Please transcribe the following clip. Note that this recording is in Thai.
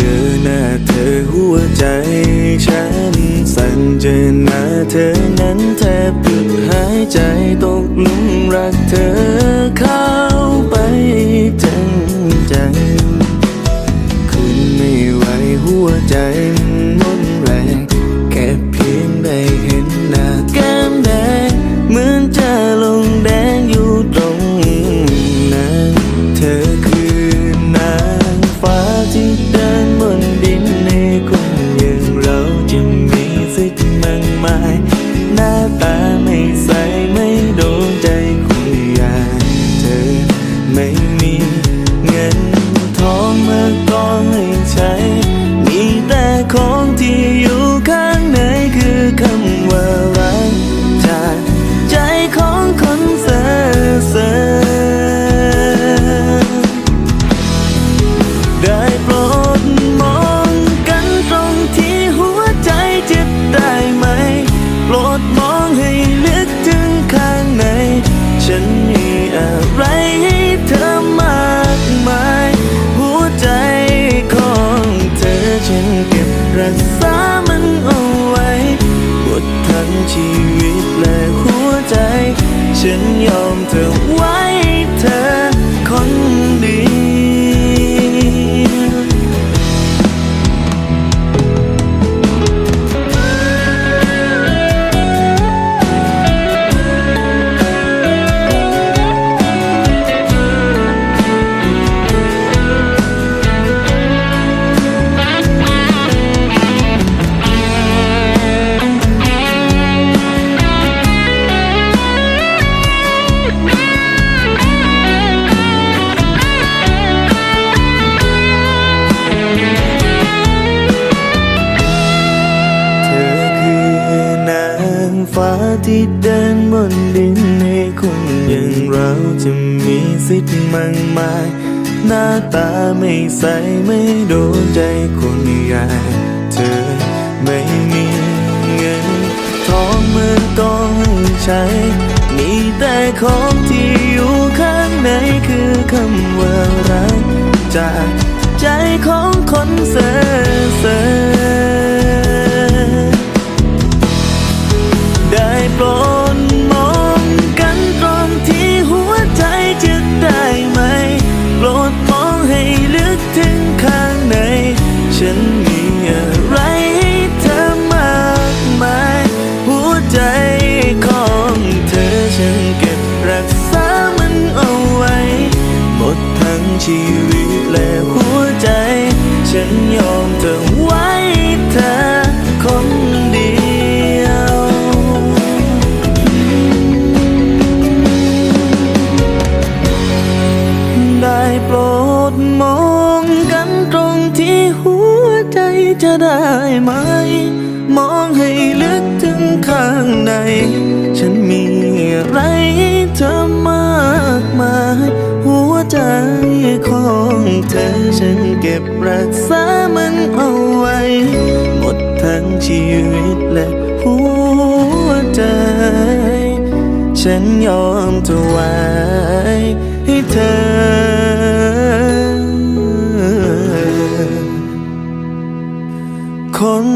จอหน้าเธอหัวใจฉันสั่นเจอหน้าเธอนั้นแทบหยุดหายใจตกหลุมรักเธอ ฉันยอมเธอไว้ ที่เดินบนดินให้คนอย่างเราจะมีสิทธิ์มากมาย หน้าตาไม่ใสไม่โดนใจคนอย่างเธอไม่มีเงิน ทองเมืองกองให้ใช้ มีแต่ของที่อยู่ข้างในคือคำว่ารักจากใจของคนเซ่อเซ่อ ฉัน จะได้ไหม มองให้ลึกถึงข้างใน ฉันมีอะไรเธอมากมาย หัวใจของเธอฉันเก็บรักษามันเอาไว้ หมดทั้งชีวิตและหัวใจ ฉันยอมเธอไว้ให้เธอ คน